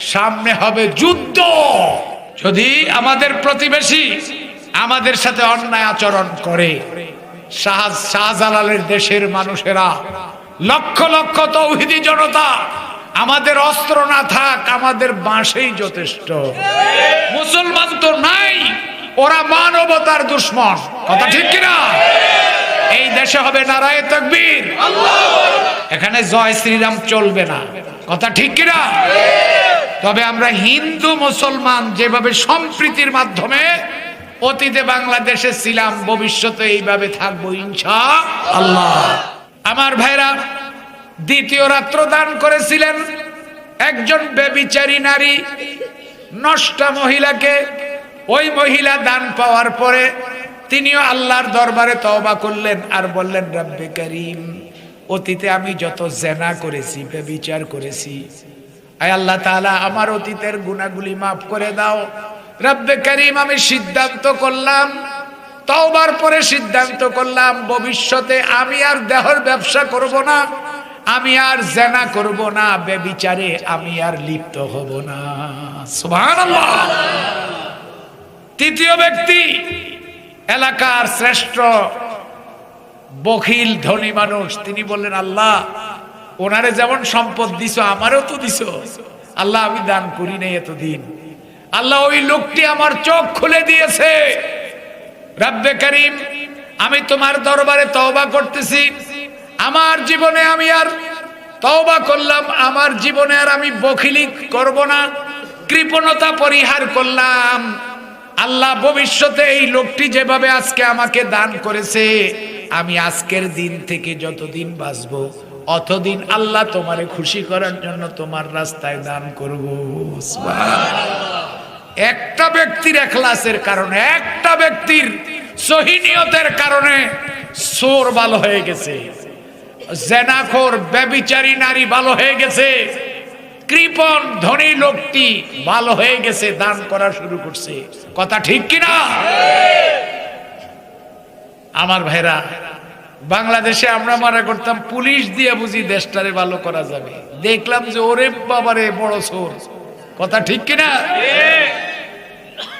সামনে হবে যুদ্ধ। যদি আমাদের প্রতিবেশী আমাদের সাথে অন্যায় আচরণ করে, শাহ- শাহজালালের দেশের মানুষেরা, লক্ষ লক্ষ তৌহিদি জনতা, আমাদের অস্ত্র না থাক, আমাদের বাঁশেই যথেষ্ট। মুসলমান তো নাই, ওরা মানবতার দুশ্মন। কথা ঠিক কিনা? এই দেশে হবে নারায় তকবীর। এখানে জয় শ্রীরাম চলবে না। কথা ঠিক কিনা? তবে আমরা হিন্দু মুসলমান যেভাবে সম্প্রীতির মাধ্যমে অতীতে বাংলাদেশে ছিলাম, ভবিষ্যতে এইভাবে থাকব ইনশা আল্লাহ আমার ভাইরা, দ্বিতীয় রাত্র দান করেছিলেন একজন বেবিচারী নারী, নষ্টা মহিলাকে। ওই মহিলা দান পাওয়ার পরে তিনিও আল্লাহর দরবারে তওবা করলেন আর বললেন, রব্বে করিম, অতীতে আমি যত জেনা করেছি, বেবিচার করেছি আয় আল্লাহ তাআলা, আমার অতীতের গুনাহগুলি মাফ করে দাও। রব্বে করিম, আমি সিদ্ধান্ত করলাম, তওবার পরে সিদ্ধান্ত করলাম, ভবিষ্যতে আমি আর দেহর ব্যবসা করব না, আমি আর জেনা করব না, বেবিচারে আমি আর লিপ্ত হব না। সুবহানাল্লাহ। তৃতীয় ব্যক্তি, এলাকার শ্রেষ্ঠ বখিল ধনী মানুষ, তিনি বললেন, আল্লাহ ওনারে যেমন সম্পদ দিছো, আমারও তো দিছো। আল্লাহ আমি দান করি নাই এতদিন। আল্লাহ ওই লোকটি আমার চোখ খুলে দিয়েছে। রব্বে করিম, আমি তোমার দরবারে তওবা করতেছি। আমার জীবনে আমি আর তওবা করলাম, আমার জীবনে আর আমি বখিলি করব না, কৃপণতা পরিহার করলাম। আল্লাহ ভবিষ্যতে এই লোকটি যেভাবে আজকে আমাকে দান করেছে, আমি আজকের দিন থেকে যতদিন বাঁচব অতদিন আল্লাহ তোমারে খুশি করার জন্য তোমার রাস্তায় দান করব। একটা ব্যক্তির এখলাসের কারণে, একটা ব্যক্তির সহিনিয়তের কারণে সোর ভালো হয়ে গেছে। জেনাখোর, ব্যবিচারী নারী ভালো হয়ে গেছে। কৃপন ধনী লোকটি ভালো হয়ে গেছে, দান করা শুরু করছে। কথা ঠিক কিনা? আমার ভাইরা বাংলাদেশে আমরা মারা করতাম, পুলিশ দিয়ে বুঝি দেশটারে ভালো করা যাবে। দেখলাম যে ওরে বাবারে, বড় সোর কথা ঠিক কিনা?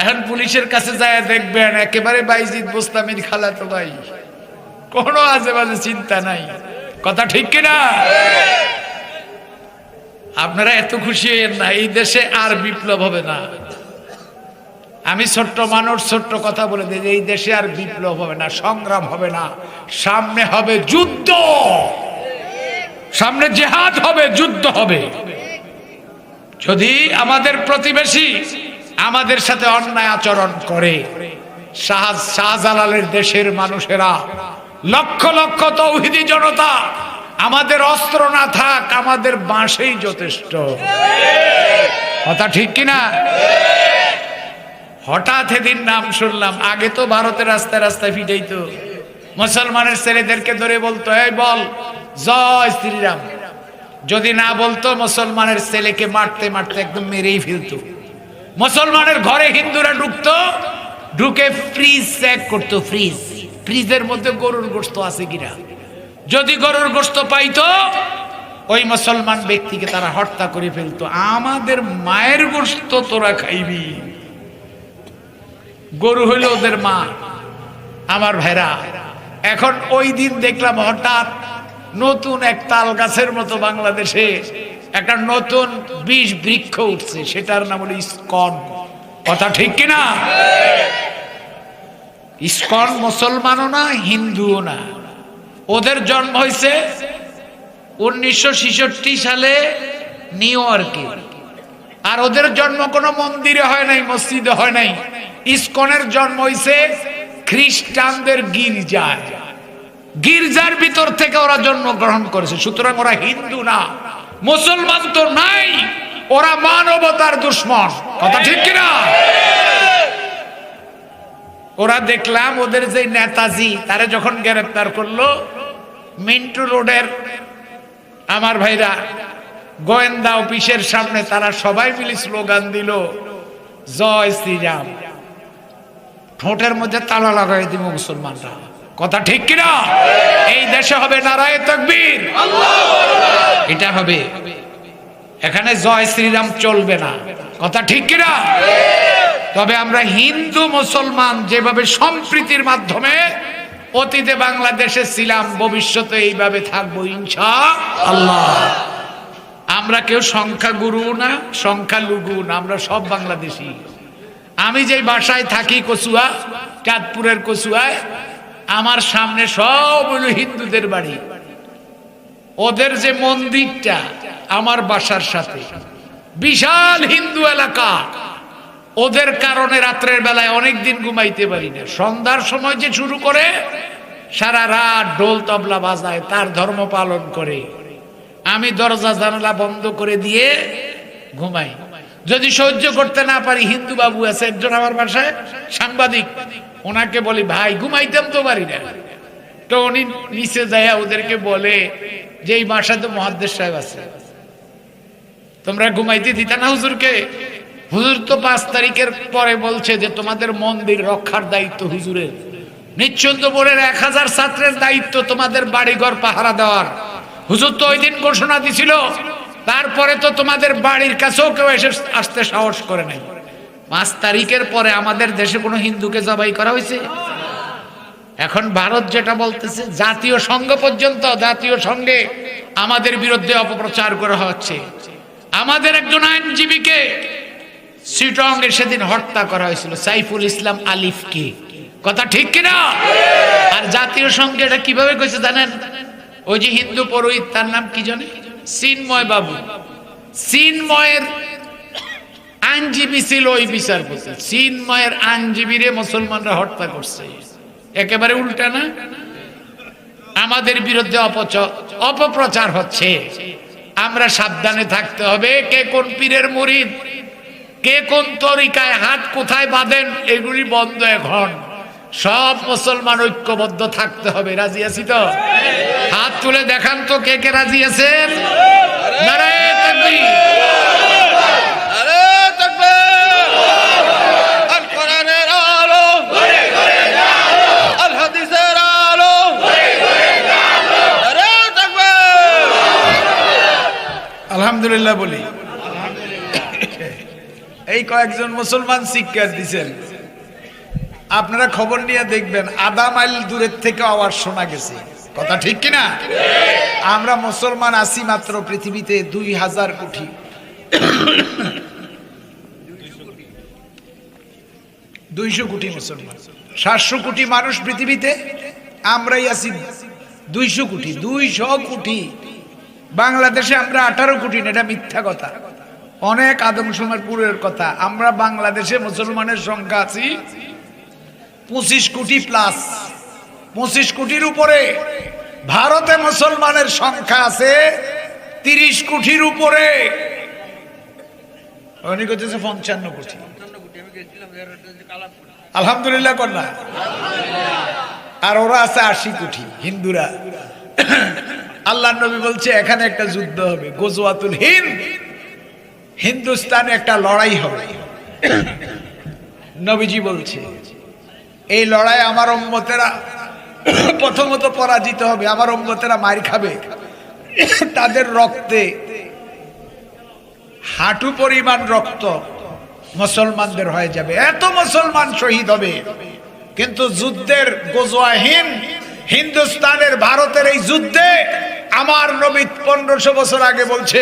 এখন পুলিশের কাছে যায়, দেখবেন একেবারে বাইজিৎ বোস্তামির খালা তো ভাই। কোনো আজে বাজে চিন্তা নাই। কথা ঠিক কিনা? আপনারা এত খুশি হইয়েন না, এই দেশে আর বিপ্লব হবে না। আমি ছোট্ট মানুষ, ছোট্ট কথা বলে দিই, এই দেশে আর বিপ্লব হবে না, সংগ্রাম হবে না। সামনে হবে যুদ্ধ। সামনে জেহাদ হবে, যুদ্ধ হবে। যদি আমাদের প্রতিবেশী আমাদের সাথে অন্যায় আচরণ করে, শাহ- শাহজালালের দেশের মানুষেরা, লক্ষ লক্ষ তৌহিদি জনতা, আমাদের অস্ত্র না থাক, আমাদের বাঁশেই যথেষ্ট। কথা ঠিক কিনা? হঠাৎ এদিন নাম শুনলাম, আগে তো ভারতের রাস্তায় রাস্তায় ফিটাইতো মুসলমানের ছেলেদেরকে ধরে বলতো, এই বল, জয় শ্রীরাম। যদি না বলতো, মুসলমানের ছেলেকে মারতে মারতে একদম মেরেই ফেলতো। মুসলমানের ঘরে হিন্দুরা ঢুকতো, ঢুকে ফ্রিজ চেক করতো ফ্রিজ ফ্রিজের মধ্যে গরুর গোস্ত আছে কিনা? যদি গরুর গোস্ত পাইতো, ওই মুসলমান ব্যক্তিকে তারা হত্যা করে ফেলতো। আমাদের মায়ের গোস্ত তোরা খাইবি। গরু হইল ওদের মা, আমার ভাইরা। এখন ওই দিন দেখলাম হঠাৎ নতুন এক তাল গাছের মতো বাংলাদেশে একটা নতুন বিষ বৃক্ষ উঠছে, সেটার নাম হলো ইস্কন। কথা ঠিক কিনা? ইস্কন মুসলমানও না, হিন্দুও না। ওদের জন্ম হয়েছে উনিশশো সালে নিউ ইয়র্কে। আর ওদের জন্ম কোনো মন্দিরে হয় নাই, মসজিদে হয় নাই। ইস্কনের জন্ম হইছে খ্রিস্টানদের গির্জায়। গির্জার ভিতর থেকে ওরা জন্মগ্রহণ করেছে। সুতরাং ওরা হিন্দু না, মুসলমান তো নাই, ওরা মানবতার দুশ্মন। কথা ঠিক কিনা? ওরা দেখলাম ওদের যে নেতাজি, তারে যখন গ্রেপ্তার করল, মিন্টু রোডের আমার ভাইরা গোয়েন্দা অফিসের সামনে তারা সবাই মিলে স্লোগান দিল, জয় শ্রীরাম। ঠোঁটের মধ্যে তালা লাগাই দিব মুসলমানরা। কথা ঠিক কিনা? এই দেশে হবে নারায় তকবীর। এটা হবে। এখানে জয় শ্রীরাম চলবে না। কথা ঠিক কিনা? তবে আমরা হিন্দু মুসলমান যেভাবে সম্প্রীতির মাধ্যমে অতীতে বাংলাদেশে ছিলাম, ভবিষ্যতে এইভাবে থাকব ইনশা আল্লাহ আমরা কেউ সংখ্যা গুরু না সংখ্যা লুগু না, আমরা সব বাংলাদেশি। আমি যে বাসায় থাকি কচুয়া চাঁদপুরের কচুয়ায়, আমার সামনে সব হলো হিন্দুদের বাড়ি। ওদের যে মন্দিরটা আমার বাসার সাথে, বিশাল হিন্দু এলাকা। ওদের কারণে রাত্রের বেলায় অনেক দিন ঘুমাইতে পারি না। সন্ধ্যার সময় যে শুরু করে, সারা রাত ডোল তবলা বাজায়, তার ধর্ম পালন করে। আমি দরজা জানালা বন্ধ করে দিয়ে ঘুমাই। যদি সহ্য করতে না পারি, হিন্দু বাবু আছে একজন আমার বাসায়, সাংবাদিক। ওনাকে বলি, ভাই, ঘুমাইতাম তো পারি না। তো উনি নিচে যায় ওদেরকে বলে যে, এই বাসায় তো মহাদ্দেশ সাহেব আছে। তোমরা ঘুমাইতে দিতা না হুজুরকে? হুজুর তো পাঁচ তারিখের পরে বলছে যে, তোমাদের মন্দির রক্ষার দায়িত্ব হুজুরের। নিশ্চন্দপুরের এক হাজার ছাত্রের দায়িত্ব তোমাদের বাড়িঘর পাহারা দেওয়ার। হুজুর তো ওই দিন ঘোষণা দিছিল তারপরে তো তোমাদের বাড়ির কাছেও কেউ এসে আসতে সাহস করে নাই। পাঁচ তারিখের পরে আমাদের দেশে কোনো হিন্দুকে জবাই করা হয়েছে? এখন ভারত যেটা বলতেছে, জাতীয় সংঘ পর্যন্ত, জাতীয় সংঘে আমাদের বিরুদ্ধে অপপ্রচার করা হচ্ছে। আমাদের একজন আইনজীবীকে সিটঙ্গে সেদিন হত্যা করা হয়েছিল, সাইফুল ইসলাম আলিফকে। কথা ঠিক কিনা? আর জাতীয় সংঘে এটা কীভাবে কইছে জানেন? ওই যে হিন্দু পুরোহিত, তার নাম কি জানে? চিন্ময় বাবু। চিন্ময়ের আইনজীবী ছিল ওই বিচারপতি। চিন্ময়ের আইনজীবীরে মুসলমানরা হত্যা করছে। একেবারে উল্টা না? আমাদের বিরুদ্ধে অপপ্রচার হচ্ছে। আমরা সাবধানে থাকতে হবে কে কোন পীরের মুরিদ, কে কোন তরিকায় হাত কোথায় বাঁধেন, এগুলি বন্ধ এখন। সব মুসলমান ঐক্যবদ্ধ থাকতে হবে। রাজি আছি তো? হাত তুলে দেখান তো কে কে রাজি আছেন। নারায়ে তাকবীর। আরে তাকবীর। আল কোরআনের আলো। আল হাদিসের আলো। আরে তাকবীর। আলহামদুলিল্লাহ বলি। এই কয়েকজন মুসলমান শিক্ষা দিছেন। আপনারা খবর নিয়ে দেখবেন, আধা মাইল দূরের থেকে আওয়াজ শোনা গেছে। কথা ঠিক কিনা? আমরা মুসলমান আছি মাত্র পৃথিবীতে দুই হাজার কোটি। দুইশো কোটি মুসলমান। সাতশো কোটি মানুষ পৃথিবীতে, আমরাই আছি দুইশো কোটি দুইশো কোটি। বাংলাদেশে আমরা আঠারো কোটি, এটা মিথ্যা কথা। অনেক আদমশুমারপুরের কথা। আমরা বাংলাদেশে মুসলমানের সংখ্যা আছি পঁচিশ কোটি প্লাস পঁচিশ কোটির উপরে ভারতে মুসলমানের সংখ্যা আছে তিরিশ কোটির উপরে। পঞ্চান্ন কোটি। আলহামদুলিল্লাহ কন্যা আর ওরা আছে আশি কোটি, হিন্দুরা। আল্লাহ নবী বলছে, এখানে একটা যুদ্ধ হবে, গোজওয়াতুল হিন্দ। হিন্দুস্তানে একটা লড়াই হবে। নবীজি বলছে এই লড়াই আমার উম্মতেরা প্রথমত পরাজিত হবে, আমার উম্মতেরা মার খাবে। তাদের রক্তে হাঁটু পরিমাণ রক্ত মুসলমানদের হয়ে যাবে। এত মুসলমান শহীদ হবে, কিন্তু যুদ্ধের গোজোয়াহীন হিন্দুস্তানের ভারতের এই যুদ্ধে আমার নবী পনেরোশো বছর আগে বলছে,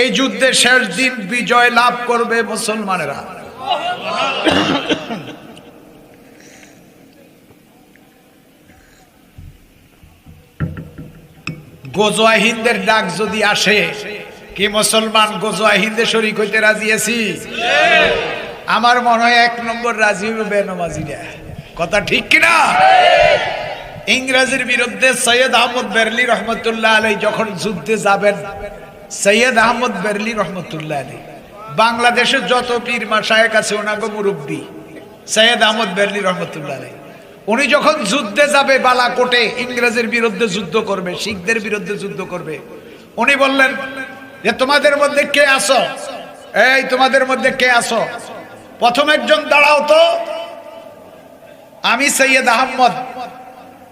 এই যুদ্ধে শেষ দিন বিজয় লাভ করবে মুসলমানেরা। গোজোয়া হিন্দের ডাক যদি আসে, কি মুসলমান গোজোয়া হিন্দে শরিক হইতে রাজি আছি? আমার মনে হয় এক নম্বর রাজি বেনমাজিরা কথা ঠিক কিনা? ইংরেজের বিরুদ্ধে সৈয়দ আহমদ বেরলি রহমতুল্লাহ আলী যখন যুদ্ধে যাবেন, সৈয়দ আহমদ বেরলি রহমতুল্লাহ আলী বাংলাদেশের যত পীর মাসায়েক আছে ওনাকে মুরব্বী, সৈয়দ আহমদ বেরলি রহমতুল্লাহ আলাই। উনি যখন যুদ্ধে যাবে বালাকোটে, ইংরেজের বিরুদ্ধে যুদ্ধ করবে, শিখদের বিরুদ্ধে যুদ্ধ করবে, উনি বললেন যে তোমাদের মধ্যে কে আসো এই তোমাদের মধ্যে কে আসো প্রথম একজন দাঁড়াও তো। আমি সৈয়দ আহমদ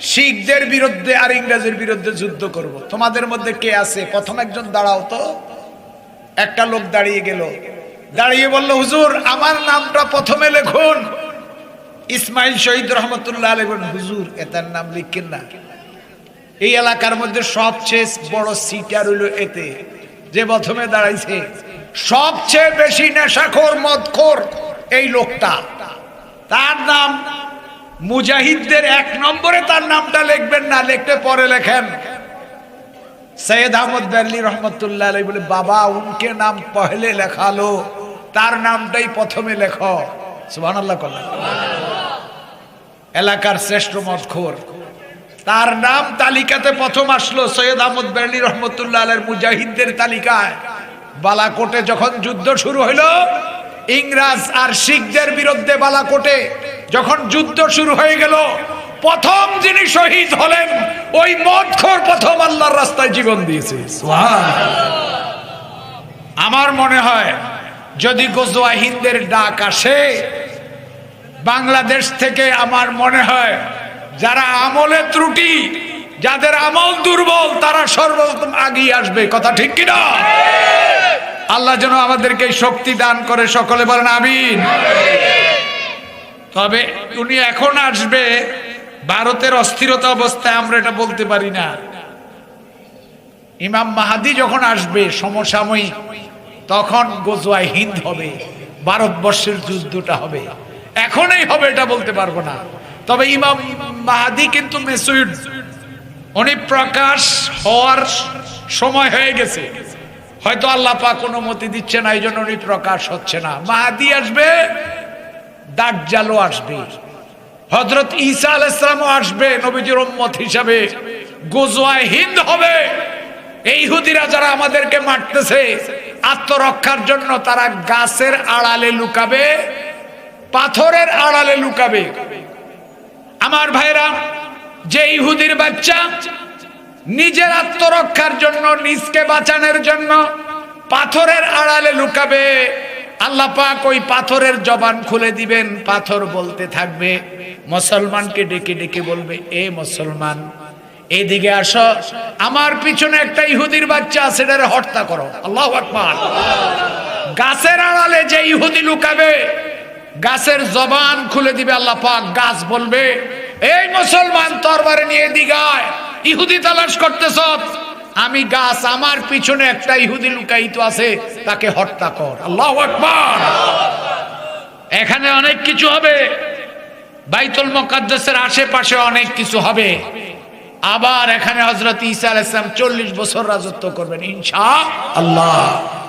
শিখদের বিরুদ্ধে আর ইংরেজের বিরুদ্ধে যুদ্ধ করব। তোমাদের মধ্যে কে আছে? প্রথম একজন দাঁড়াও তো। একটা লোক দাঁড়িয়ে গেল। দাঁড়িয়ে বলল, হুজুর, আমার নামটা প্রথমে লেখুন। ইসমাইল শহীদ রহমতুল্লাহ আলী বলেন, হুজুর এটার নাম লিখেন না। এই এলাকার মধ্যে সবচেয়ে বড় সিটার হইল এতে, যে প্রথমে দাঁড়াইছে। সবচেয়ে বেশি নেশাখোর, মদখোর এই লোকটা। তার নাম মুজাহিদদের এক নম্বরে তার নামটা লিখবেন না, লিখতে পরে লেখেন। সৈয়দ আহমদ বেরলি রহমতুল্লাহ আলাই বলে, বাবা, উনকে নাম পহলে লেখালো, তার নামটাই প্রথমে লেখ। সুবাহ আল্লাহ করলেন এলাকার শ্রেষ্ঠ মদখোর। তার নাম তালিকাতে প্রথম আসলো সৈয়দ আহমদ বেরলি রহমতুল্লাহ আলের মুজাহিদদের তালিকায়। বালাকোটে যখন যুদ্ধ শুরু হইল, ইংরাজ আর শিখদের বিরুদ্ধে বালাকোটে যখন যুদ্ধ শুরু হয়ে গেল, প্রথম যিনি শহীদ হলেন, ওই মদখোর প্রথম আল্লাহর রাস্তায় জীবন দিয়েছে। আমার মনে হয়, যদি গোজোয়া হিন্দের ডাক আসে বাংলাদেশ থেকে আমার মনে হয় যারা আমলে ত্রুটি, যাদের আমল দুর্বল, তারা সর্বপ্রথম আগিয়ে আসবে। কথা ঠিক কিনা? আল্লাহ যেন আমাদেরকে শক্তি দান করে, সকলে বলেন আমিন। তবে উনি এখন আসবে, ভারতের অস্থিরতা অবস্থায় আমরা এটা বলতে পারি না। ইমাম মাহাদি যখন আসবে সমসাময়িক, তখন গোজোয়া হিন্দ হবে, ভারতবর্ষের যুদ্ধটা হবে। এখনই হবে এটা বলতে পারব না। তবে ইমাম মাহাদি কিন্তু মেসুইড উনি প্রকাশ হওয়ার সময় হয়ে গেছে। হয়তো আল্লাহ পাক অনুমতি দিচ্ছে না এই জন্য উনি প্রকাশ হচ্ছে না। মাহাদি আসবে, দাজ্জালও আসবে। হজরত ঈসা আলাইসলামও আসবে, নবীজির উম্মত হিসাবে। গোজোয়ায় হিন্দ হবে। এই হুদিরা যারা আমাদেরকে মারতেছে, আত্মরক্ষার জন্য তারা গাছের আড়ালে লুকাবে। পাথরের আড়ালে লুকাবে। আমার ভাইরা, যে ইহুদির বাচ্চা, নিজের আত্মরক্ষার জন্য, নিজকে বাঁচানোর জন্য পাথরের আড়ালে লুকাবে, আল্লাহ পাক ওই পাথরের জবান খুলে দিবেন, পাথর বলতে থাকবে। মুসলমানকে ডেকে ডেকে বলবে, এ মুসলমান, এদিকে আসো, আমার পিছনে একটা ইহুদির বাচ্চা আছে হত্যা করো। আল্লাহ আকবার। গাছের আড়ালে যে ইহুদি লুকাবে গাছের জবান খুলে দিবে আল্লাহ পাক, গাছ বলবে, এই মুসলমান তরবারে নিয়ে দিগায় ইহুদি তালাশ করতেছ? আমি গাছ আমার পিছনে একটা ইহুদি লুকায়িত আছে, তাকে হত্যা কর। আল্লাহ আকবার। এখানে অনেক কিছু হবে। বাইতুল মোকাদ্দাসের আশেপাশে অনেক কিছু হবে। আবার এখানে হজরত ঈসা আলাইসলাম চল্লিশ বছর রাজত্ব করবেন ইনশা আল্লাহ